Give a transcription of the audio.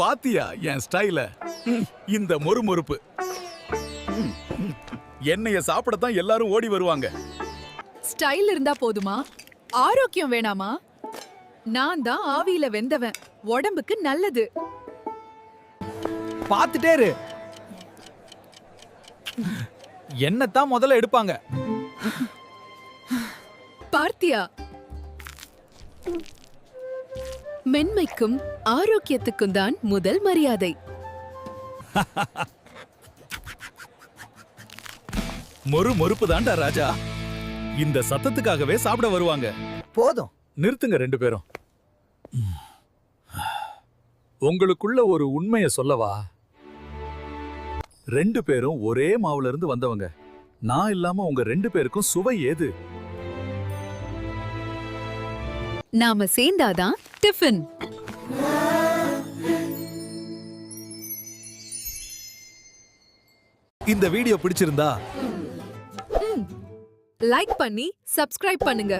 பாத்தியா என் ஸ்டைல இந்த மொறுமொறுப்பு. என்னைய சாப்பிடத்தான் எல்லாரும் ஓடி வருவாங்க. ஸ்டைல் இருந்தா போதுமா? ஆரோக்கியம் வேணாமா? நான் தான் ஆவியில வெந்தவன். உடம்புக்கு நல்லது. பார்த்துட்டே இரு. என்னத்தான் முதல்ல எடுப்பாங்க? பார்த்தியா? மென்மைக்கும் ஆரோக்கியத்துக்கும் தான் முதல் மரியாதை. மொறு மொறுப்பு தான்டா ராஜா. இந்த சத்தத்துக்காகவே சாப்பிட வருவாங்க. போதும். நிறுத்துங்க ரெண்டு பேரும். உங்களுக்குள்ள ஒரு உண்மைய சொல்லவா? ரெண்டு பேரும் ஒரே மாவுல இருந்து வந்தவங்க. நான் இல்லாம உங்க ரெண்டு பேருக்கும் சுவை ஏது? நாம சேர்ந்தாதான் டிஃபன் இந்த வீடியோ பிடிச்சிருந்தா லைக் பண்ணி சப்ஸ்கிரைப் பண்ணுங்க.